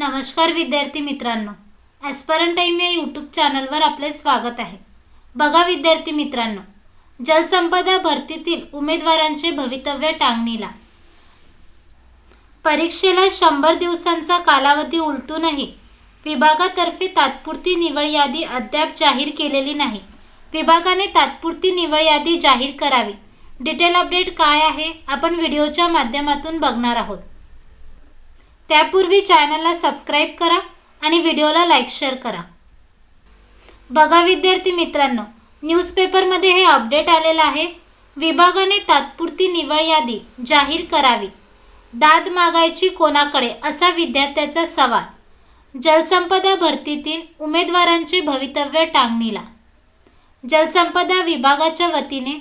नमस्कार विद्यार्थी मित्रांनो. ॲस्परन टाईम या यूट्यूब चॅनलवर आपले स्वागत आहे. बघा विद्यार्थी मित्रांनो जलसंपदा भरतीतील उमेदवारांचे भवितव्य टांगणीला. परीक्षेला शंभर दिवसांचा कालावधी उलटूनही विभागातर्फे तात्पुरती निवड यादी अद्याप जाहीर केलेली नाही. विभागाने तात्पुरती निवड यादी जाहीर करावी. डिटेल अपडेट काय आहे? आपण व्हिडिओच्या माध्यमातून बघणार आहोत. त्यापूर्वी चॅनलला सबस्क्राईब करा आणि व्हिडिओला लाईक शेअर करा. बघा विद्यार्थी मित्रांनो न्यूजपेपरमध्ये हे अपडेट आलेलं आहे. विभागाने तात्पुरती निवड यादी जाहीर करावी. दाद मागायची कोणाकडे असा विद्यार्थ्याचा सवाल. जलसंपदा भरतीतील उमेदवारांचे भवितव्य टांगणीला. जलसंपदा विभागाच्या वतीने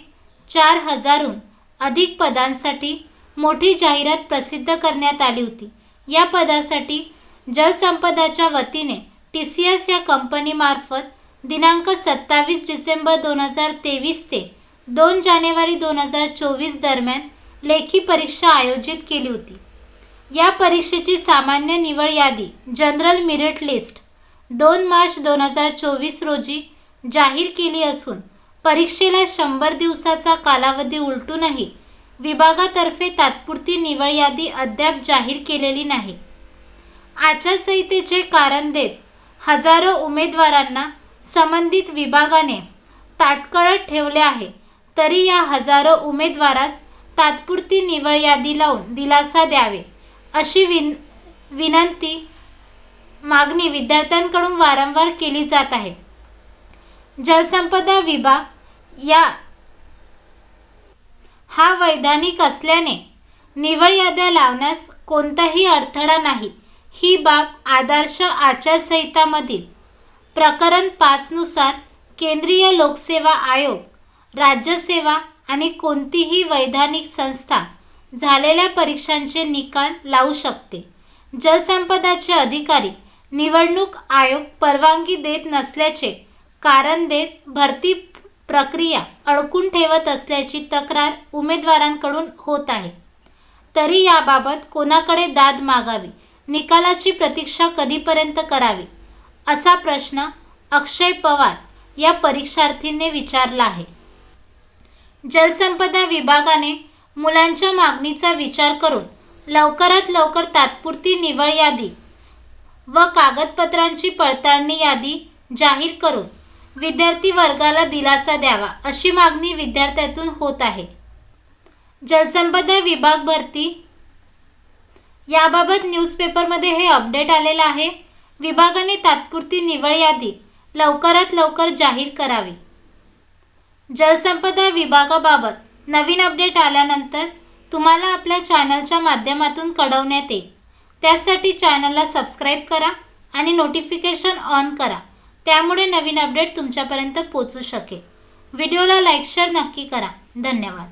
चार हजारहून अधिक पदांसाठी मोठी जाहिरात प्रसिद्ध करण्यात आली होती. या पदासाठी जलसंपदाच्या वतीने टी सी एस या कंपनीमार्फत दिनांक सत्तावीस डिसेंबर दोन हजार तेवीस ते दोन जानेवारी दोन हजार चोवीस दरम्यान लेखी परीक्षा आयोजित केली होती. या परीक्षेची सामान्य निवड यादी जनरल मेरिट लिस्ट दोन मार्च दोन हजार चोवीस रोजी जाहीर केली असून परीक्षेला शंभर दिवसाचा कालावधी उलटूनही विभागातर्फे तात्पुरती निवड यादी अद्याप जाहीर केलेली नाही. आचारसंहितेचे कारण देत हजारो उमेदवारांना संबंधित विभागाने ताटकळत ठेवले आहे. तरी या हजारो उमेदवारास तात्पुरती निवड यादी लावून दिलासा द्यावे अशी विन विनंती मागणी विद्यार्थ्यांकडून वारंवार केली जात आहे. जलसंपदा विभाग या हा वैधानिक असल्याने निवड याद्या लावण्यास कोणताही अडथळा नाही. ही बाब आदर्श आचारसंहितामधील प्रकरण पाचनुसार केंद्रीय लोकसेवा आयोग राज्यसेवा आणि कोणतीही वैधानिक संस्था झालेल्या परीक्षांचे निकाल लावू शकते. जलसंपदाचे अधिकारी निवडणूक आयोग परवानगी देत नसल्याचे कारण देत भरती प्रक्रिया अडकून ठेवत असल्याची तक्रार उमेदवारांकडून होत आहे. तरी याबाबत कोणाकडे दाद मागावी निकालाची प्रतीक्षा कधीपर्यंत करावी असा प्रश्न अक्षय पवार या परीक्षार्थींनी विचारला आहे. जलसंपदा विभागाने मुलांच्या मागणीचा विचार करून लवकरात लवकर तात्पुरती निवड यादी व कागदपत्रांची पडताळणी यादी जाहीर करून विद्यार्थी वर्गाला दिलासा द्यावा अशी मागणी विद्यार्थ्यातून होत आहे. जलसंपदा विभाग भरती. याबाबत न्यूजपेपरमध्ये हे अपडेट आलेलं आहे. विभागाने तात्पुरती निवड यादी लवकरात लवकर जाहीर करावी. जलसंपदा विभागाबाबत नवीन अपडेट आल्यानंतर तुम्हाला आपल्या चॅनलच्या माध्यमातून कळवण्यात येईल. त्यासाठी चॅनलला सबस्क्राईब करा आणि नोटिफिकेशन ऑन करा. त्यामुळे नवीन अपडेट तुमच्यापर्यंत पोचू शकेल. व्हिडिओला लाईक शेअर नक्की करा. धन्यवाद.